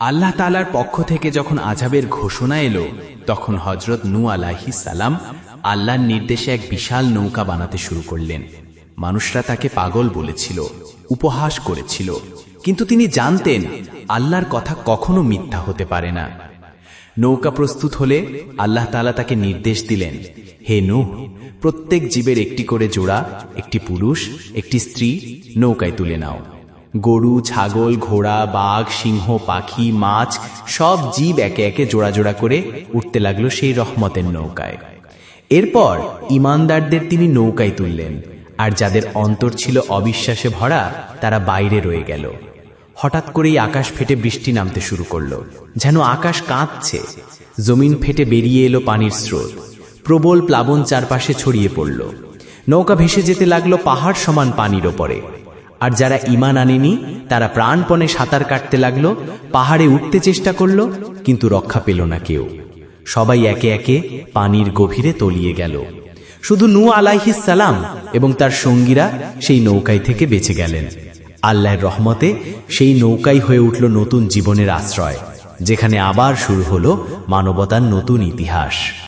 আল্লাহ তালার পক্ষ থেকে যখন আজাবের ঘোষণা এলো, তখন হজরত নু আলাহি সালাম আল্লাহর নির্দেশে এক বিশাল নৌকা বানাতে শুরু করলেন। মানুষরা তাকে পাগল বলেছিল, উপহাস করেছিল। কিন্তু তিনি জানতেন, আল্লাহর কথা কখনো মিথ্যা হতে পারে না। নৌকা প্রস্তুত হলে আল্লাহ তালা তাকে নির্দেশ দিলেন, হে নূহ, প্রত্যেক জীবের একটি করে জোড়া, একটি পুরুষ, একটি স্ত্রী নৌকায় তুলে নাও। গরু, ছাগল, ঘোড়া, বাঘ, সিংহ, পাখি, মাছ, সব জীব একে একে জোড়া জোড়া করে উঠতে লাগল সেই রহমতের নৌকায়। এরপর ইমানদারদের তিনি নৌকায় তুললেন, আর যাদের অন্তর ছিল অবিশ্বাসে ভরা, তারা বাইরে রয়ে গেল। হঠাৎ করেই আকাশ ফেটে বৃষ্টি নামতে শুরু করল, যেন আকাশ কাঁদছে জমিন ফেটে বেরিয়ে এলো পানির স্রোত, প্রবল প্লাবন চারপাশে ছড়িয়ে পড়ল। নৌকা ভেসে যেতে লাগল পাহাড় সমান পানির ওপরে। আর যারা ইমান আনেনি, তারা প্রাণপণে সাঁতার কাটতে লাগল, পাহাড়ে উঠতে চেষ্টা করল, কিন্তু রক্ষা পেল না কেউ। সবাই একে একে পানির গভীরে তলিয়ে গেল। শুধু নু সালাম এবং তার সঙ্গীরা সেই নৌকায় থেকে বেঁচে গেলেন। আল্লাহর রহমতে সেই নৌকাই হয়ে উঠল নতুন জীবনের আশ্রয়, যেখানে আবার শুরু হলো মানবতার নতুন ইতিহাস।